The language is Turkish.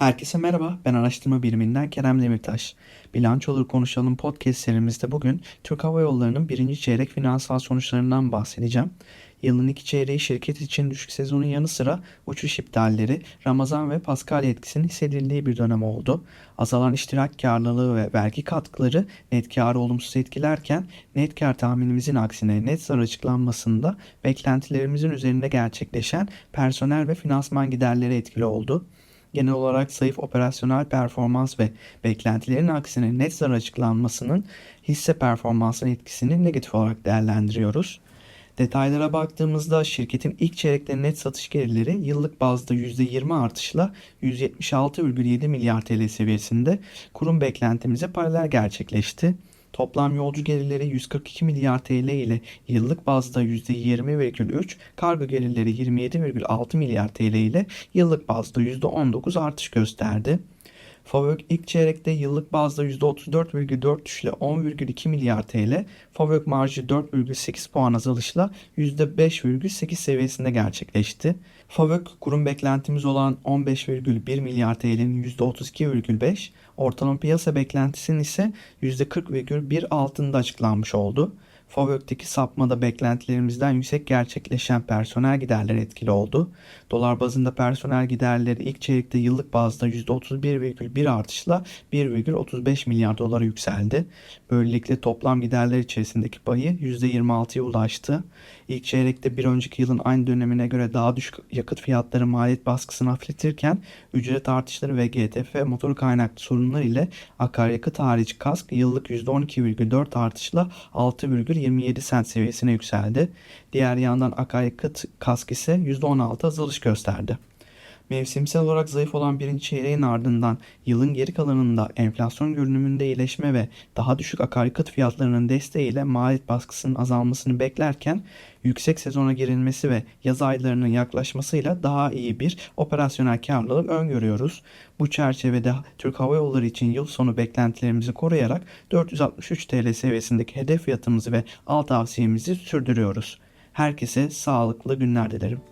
Herkese merhaba, ben araştırma biriminden Kerem Demirtaş. Bilançoları Konuşalım podcast serimizde bugün Türk Hava Yolları'nın birinci çeyrek finansal sonuçlarından bahsedeceğim. Yılın iki çeyreği şirket için düşük sezonun yanı sıra uçuş iptalleri, Ramazan ve Paskalya etkisinin hissedildiği bir dönem oldu. Azalan iştirak karlılığı ve vergi katkıları net karı olumsuz etkilerken net kar tahminimizin aksine net zarar açıklanmasında beklentilerimizin üzerinde gerçekleşen personel ve finansman giderleri etkili oldu genel olarak zayıf operasyonel performans ve beklentilerin aksine net zarar açıklanmasının hisse performansının etkisini negatif olarak değerlendiriyoruz. Detaylara baktığımızda şirketin ilk çeyrekte net satış gelirleri yıllık bazda %20 artışla 176,7 milyar TL seviyesinde kurum beklentimize paralel gerçekleşti. Toplam yolcu gelirleri 142 milyar TL ile yıllık bazda %20,3, kargo gelirleri 27,6 milyar TL ile yıllık bazda %19 artış gösterdi. Favök ilk çeyrekte yıllık bazda %34,4 düşle 10,2 milyar TL, Favök marjı 4,8 puan azalışla %5,8 seviyesinde gerçekleşti. Favök kurum beklentimiz olan 15,1 milyar TL'nin %32,5, ortalama piyasa beklentisinin ise %40,1 altında açıklanmış oldu. Favök'teki sapmada beklentilerimizden yüksek gerçekleşen personel giderleri etkili oldu. Dolar bazında personel giderleri ilk çeyrekte yıllık bazda %31,1 artışla 1,35 milyar dolara yükseldi. Böylelikle toplam giderler içerisindeki payı %26'ya ulaştı. İlk çeyrekte bir önceki yılın aynı dönemine göre daha düşük yakıt fiyatları maliyet baskısını hafifletirken ücret artışları ve GTF motor kaynaklı sorunlar ile akaryakıt hariç kask yıllık %12,4 artışla 6,27 sent seviyesine yükseldi. Diğer yandan akaryakıt kask ise %16 azalış gösterdi. Mevsimsel olarak zayıf olan birinci çeyreğin ardından yılın geri kalanında enflasyon görünümünde iyileşme ve daha düşük akaryakıt fiyatlarının desteğiyle maliyet baskısının azalmasını beklerken yüksek sezona girilmesi ve yaz aylarının yaklaşmasıyla daha iyi bir operasyonel karlılık öngörüyoruz. Bu çerçevede Türk Hava Yolları için yıl sonu beklentilerimizi koruyarak 463 TL seviyesindeki hedef fiyatımızı ve alt tavsiyemizi sürdürüyoruz. Herkese sağlıklı günler dilerim.